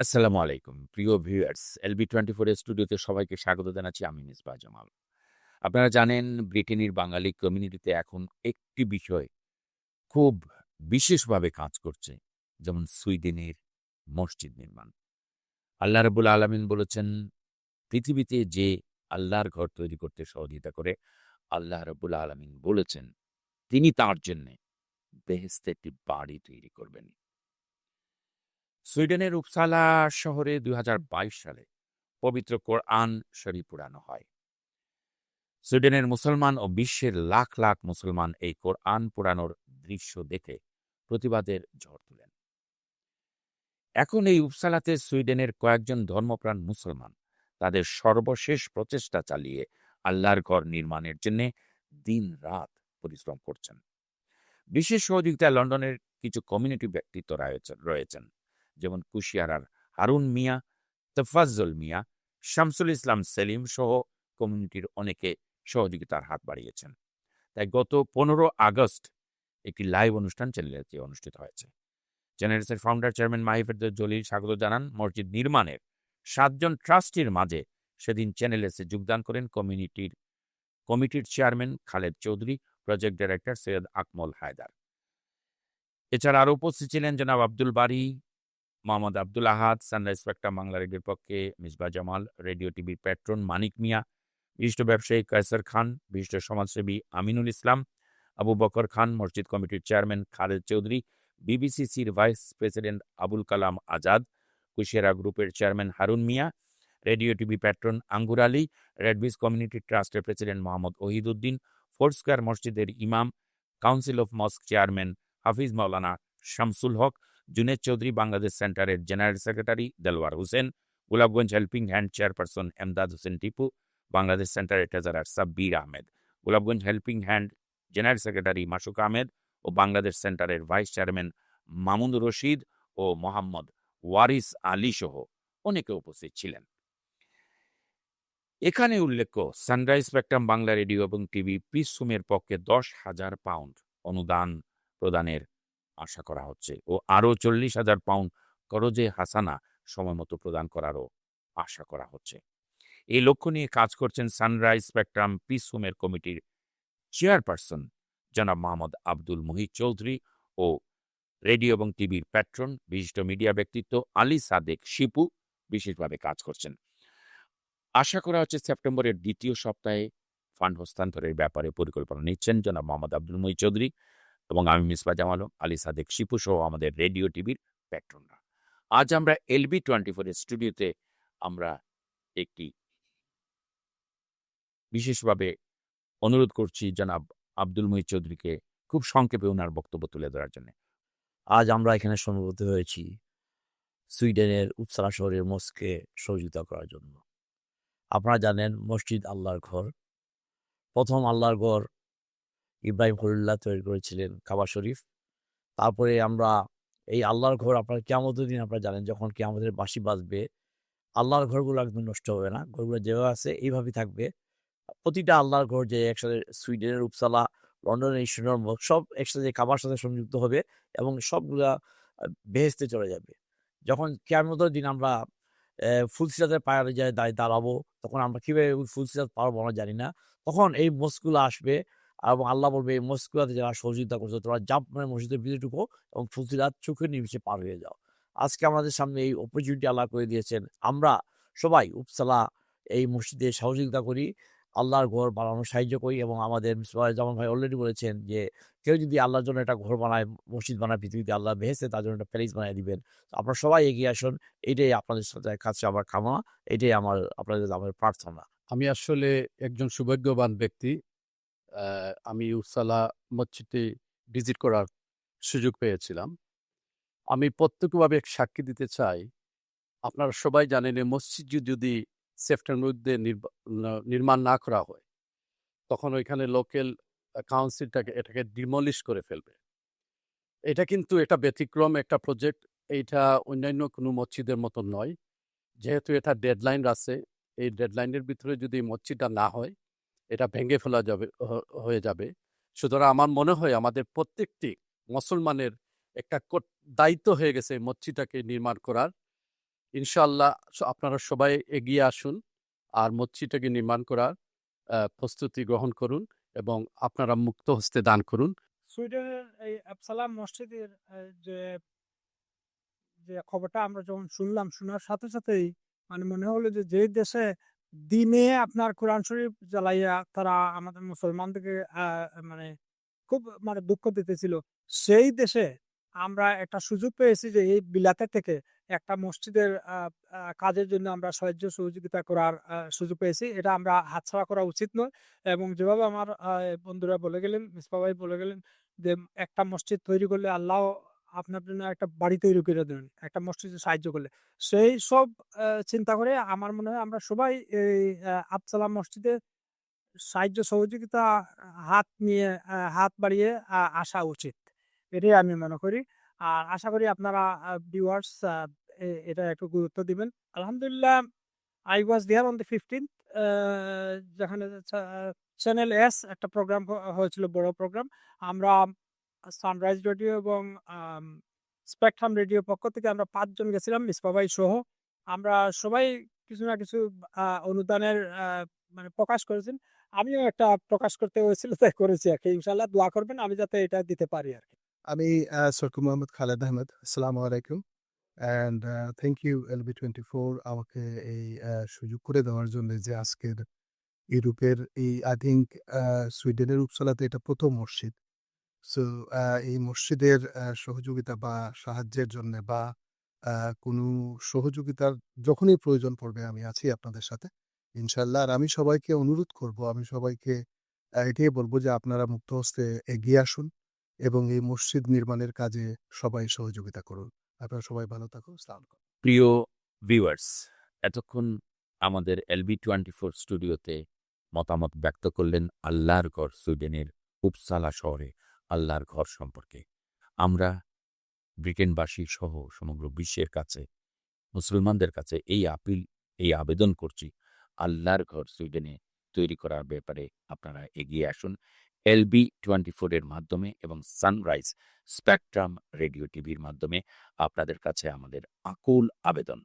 আসসালামু আলাইকুম। প্রিয় ভিউয়ার্স এলবি টোয়েন্টি ফোর স্টুডিওতে সবাইকে স্বাগত জানাচ্ছি আমি মিসবাহ জামাল আপনারা জানেন, ব্রিটেনের বাঙালি কমিউনিটিতে এখন একটি বিষয় খুব বিশেষভাবে কাজ করছে, যেমন সুইডেনের মসজিদ নির্মাণ। আল্লাহ রবুল আলমিন বলেছেন, পৃথিবীতে যে আল্লাহর ঘর তৈরি করতে সহযোগিতা করে, আল্লাহ রবুল আলমিন বলেছেন, তিনি তার জন্যে বেহেস্তে একটি বাড়ি তৈরি করবেন। সুইডেনের উপসালা শহরে দুই হাজার বাইশ সালে পবিত্র কোরআন শরীফ পুরানো হয়। সুইডেনের মুসলমান ও বিশ্বের লাখ লাখ মুসলমান এই কোরআন পুরানোর দৃশ্য দেখে প্রতিবাদের ঝড় তুলেন। এখন এই উপসালাতে সুইডেনের কয়েকজন ধর্মপ্রাণ মুসলমান তাদের সর্বশেষ প্রচেষ্টা চালিয়ে আল্লাহর ঘর নির্মাণের জন্য দিন রাত পরিশ্রম করছেন। বিশেষ সহযোগিতায় লন্ডনের কিছু কমিউনিটি ব্যক্তিত্ব রয়েছে- রয়েছেন। যেমন কুশিয়ারার হারুন মিয়া, তফাজ্জল মিয়া, শামসুল ইসলাম সেলিম সহ কমিউনিটির অনেকে সহযোগিতার হাত বাড়িয়েছেন। তাই গত পনেরো আগস্ট একটি লাইভ অনুষ্ঠান চ্যানেলটি অনুষ্ঠিত হয়েছে। চ্যানেলসের ফাউন্ডার চেয়ারম্যান মাহিফেরদের জলিল স্বাগত জানান। মসজিদ নির্মাণের সাতজন ট্রাস্টির মাঝে সেদিন চ্যানেলসে যোগদান করেন কমিউনিটির, কমিটির chairman Khaled Chowdhury project director Syed Akmal Haider. এছাড়া আরও উপস্থিত ছিলেন জনাব আব্দুল বারি মোহাম্মদ আব্দুল আহাদ, সানরাইজ স্পেকট্রাম বাংলা রেডিওর পক্ষে মিসবা জামাল, রেডিও টিভির প্যাট্রন মানিক মিয়া, বিশিষ্ট ব্যবসায়ী কয়সার খান, বিশিষ্ট সমাজসেবী আমিনুল ইসলাম, আবু বকর খান, মসজিদ কমিটির চেয়ারম্যান খালেদ চৌধুরী, বিবিসিসির ভাইস প্রেসিডেন্ট আবুল কালাম আজাদ, কুশিয়ারা গ্রুপের chairman Harun Mia, radio TV patron Angur Ali রেডবিস community ট্রাস্টের প্রেসিডেন্ট মোহাম্মদ ওহিদুদ্দিন স্কোয়ার মসজিদের ইমাম, council of mosque chairman Hafiz Maulana Shamsul Haque Junaid Chowdhury, Bangladesh সেন্টারের general secretary, Delwar Hossain, Golapganj helping hand chairperson Emdad Hossain Tipu, Bangladesh সেন্টারের treasurer Sabbir Ahmed, Golapganj helping hand general secretary Masuk Ahmed ও বাংলাদেশ সেন্টারের vice chairman Mamun Rashid ও মোহাম্মদ ওয়ারিস আলী সহ অনেকে উপস্থিত ছিলেন। এখানে উল্লেখ্য, সানরাইজ স্পেকট্রাম বাংলা রেডিও এবং টিভি পিসুমের পক্ষে দশ হাজার পাউন্ড অনুদান প্রদানের আশা করা হচ্ছে। ও আরও চল্লিশ হাজার পাউন্ড করজে হাসানা সময়মতো প্রদান করারও আশা করা হচ্ছে। এই লক্ষ্য নিয়ে কাজ করছেন সানরাইজ স্পেকট্রাম পিস হোমের কমিটির চেয়ারপারসন জনাব মোহাম্মদ আব্দুল মুহিত চৌধুরী ও রেডিও এবং টিভির প্যাট্রন, বিশিষ্ট মিডিয়া ব্যক্তিত্ব আলী সাদেক শিপু বিশেষভাবে কাজ করছেন। আশা করা হচ্ছে সেপ্টেম্বরের দ্বিতীয় সপ্তাহে ফান্ড হস্তান্তরের ব্যাপারে পরিকল্পনা নিচ্ছেন জনাব মোহাম্মদ আব্দুল মুহিত চৌধুরী। এবং আমি মিসবা জামাল আলী সাদেক শিপু সহ আমাদের রেডিও টিভির প্যাট্রনরা। আজ আমরা এলবি টোয়েন্টি ফোরের স্টুডিওতে আমরা একটি বিশেষভাবে অনুরোধ করছি জনাব আব্দুল মুহিত চৌধুরীকে খুব সংক্ষেপে ওনার বক্তব্য তুলে ধরার জন্য। আজ আমরা এখানে সমবেত হয়েছি সুইডেনের উপসালা শহরের মস্কে সহযোগিতা করার জন্য। আপনারা জানেন মসজিদ আল্লাহর ঘর। প্রথম আল্লাহর ঘর ইব্রাহিম খলিল্লাহ তৈরি করেছিলেন কাবা শরীফ। তারপরে আমরা এই আল্লাহর ঘর আপনার কেমতের দিন আপনারা জানেন, যখন কি আমাদের বাঁশি বাজবে, আল্লাহর ঘরগুলো একদম নষ্ট হবে না। ঘরগুলো যেভাবে আছে, এইভাবেই থাকবে। প্রতিটা আল্লাহর ঘর যে একসাথে সুইডেনের উপসালা লন্ডনের ইস্টার্ন সব একসাথে কাবার সাথে সংযুক্ত হবে এবং সবগুলা বেহেস্তে চলে যাবে। যখন কেমতের দিন আমরা ফুলসিরাতের পায়ে যায় দাঁড়াবো, তখন আমরা কীভাবে ফুলসিরাত পারব আমরা জানি না। তখন এই মস্কগুলো আসবে এবং আল্লাহ বলবে, এই মস্কুয়াতে যারা সহযোগিতা করছ, তোমরা জাপ মানে মসজিদের ভিতরে ঢুকো এবং ফুলসিরাত চোখের নিমিশে পার হয়ে যাও। আজকে আমাদের সামনে এই অপরচুনিটি আল্লাহ করে দিয়েছেন। আমরা সবাই উপসালা এই মসজিদে সহযোগিতা করি, আল্লাহর ঘর বানানোর সাহায্য করি এবং আমাদের যেমন ভাই অলরেডি বলেছেন যে, কেউ যদি আল্লাহর জন্য একটা ঘর বানায়, মসজিদ বানায়, পৃথিবীতে আল্লাহ ভেসে তার জন্য একটা প্যালেস বানিয়ে দিবেন। আপনারা সবাই এগিয়ে আসুন, এটাই আপনাদের সাথে কাছে আমার কামনা, এটাই আমার, আপনাদের আমার প্রার্থনা। আমি আসলে একজন সৌভাগ্যবান ব্যক্তি আমি উসালা মসজিদে ভিজিট করার সুযোগ পেয়েছিলাম। আমি প্রত্যক্ষভাবে সাক্ষী দিতে চাই। আপনারা সবাই জানেন মসজিদ যদি সেপ্টেম্বর মধ্যে নির্মাণ না করা হয়, তখন ওইখানে লোকাল কাউন্সিলটাকে এটাকে ডিমলিশ করে ফেলবে। এটা কিন্তু এটা ব্যতিক্রম একটা প্রজেক্ট। এইটা অন্যান্য কোনো মসজিদের মতো নয়। যেহেতু এটা ডেডলাইন আছে, এই ডেডলাইনের ভিতরে যদি মসজিদটা না হয় এটা ভেঙে ফেলা যাবে হয়ে যাবে। সুতরাং আমার মনে হয় আমাদের প্রত্যেকটি মুসলমানের একটা দায়িত্ব হয়ে গেছে মসজিদটাকে নির্মাণ করার। ইনশাল্লাহ আপনারা সবাই এগিয়ে আসুন আর মসজিদটাকে নির্মাণ করার প্রস্তুতি গ্রহণ করুন এবং আপনারা মুক্ত হস্তে দান করুন। সুইডেনের এই আবসালাম মসজিদের যে যে খবরটা আমরা যখন শুনলাম, শোনার সাথে সাথেই মানে মনে হলো যে যে দেশে দিনে আপনার কোরআন শরীফ জ্বালাইয়া তারা আমাদের মুসলমানদেরকে মানে খুব মানে দুঃখ দিতেছিল। সেই দেশে আমরা একটা সুযোগ পেয়েছি যে এই বিলাতে থেকে একটা মসজিদের কাজের জন্য আমরা সাহায্য সহযোগিতা করার সুযোগ পেয়েছি। এটা আমরা হাতছাড়া করা উচিত নয় এবং যেভাবে আমার বন্ধুরা বলে গেলেন, মিসপা ভাই বলে গেলেন যে একটা মসজিদ তৈরি করলে আল্লাহ আপনার জন্য একটা বাড়ি তৈরি করে দেবেন একটা মসজিদে সাহায্য করলে। সেই সব চিন্তা করে আমার মনে হয় আমরা সবাই এই আবসালাম মসজিদে সাহায্য সহযোগিতা, হাত নিয়ে হাত বাড়িয়ে আসা উচিত। এটাই আমি মনে করি। আর আশা করি আপনারা ভিউয়ার্স এটা একটু গুরুত্ব দিবেন। আলহামদুলিল্লাহ I was there on the fifteenth যেখানে চ্যানেল এস একটা প্রোগ্রাম হয়েছিল, বড় প্রোগ্রাম আমরা সানরাইজ রেডিও এবং স্পেকট্রাম রেডিও পক্ষ থেকে আমরা পাঁচজন গেছিলাম মিসবাবাই সহ। আমরা সবাই কিছু না কিছু অনুদানের মানে প্রকাশ করেছেন। আমিও একটা প্রকাশ করতে হয়েছিল, তাই করেছি আর কি। ইনশাল্লাহ দোয়া করবেন, আমি যাতে এটা দিতে পারি আর কি। আমি সরকু মোহাম্মদ খালেদ আহমেদ, আসসালামু আলাইকুম। And thank you L B twenty four আমাকে এই সুযোগ করে দেওয়ার জন্য যে আজকের ইউরোপের এই আই থিঙ্ক সুইডেনের উপসালাতে এটা প্রথম মসজিদ। সো এই মসজিদের সহযোগিতা বা সাহায্যের জন্য বা কোনো সহযোগিতার যখনই প্রয়োজন পড়বে, আমি আছি আপনাদের সাথে। ইনশাল্লাহ। আর আমি সবাইকে অনুরোধ করব, আমি সবাইকে এটাই বলব যে আপনারা মুক্ত হস্তে এগিয়ে আসুন এবং এই মসজিদ নির্মাণের কাজে সবাই সহযোগিতা করুন। আপনারা সবাই ভালো থাকুন। প্রিয় ভিউয়ার্স, এতক্ষণ আমাদের এলবি টোয়েন্টি ফোর স্টুডিওতে মতামত ব্যক্ত করলেন আল্লাহর গড় সুইডেনের উপসালা শহরে। আল্লাহর ঘর সম্পর্কে। আমরা ব্রিটেনবাসী সহ সমগ্র বিশ্বের কাছে, মুসলমানদের কাছে এই আপিল, এই আবেদন করছি, আল্লাহর ঘর সুইডেনে তৈরি করার ব্যাপারে আপনারা এগিয়ে আসুন। এলবি টোয়েন্টি ফোরের মাধ্যমে এবং সানরাইজ স্পেকট্রাম রেডিও টিভির মাধ্যমে আপনাদের কাছে আমাদের আকুল আবেদন।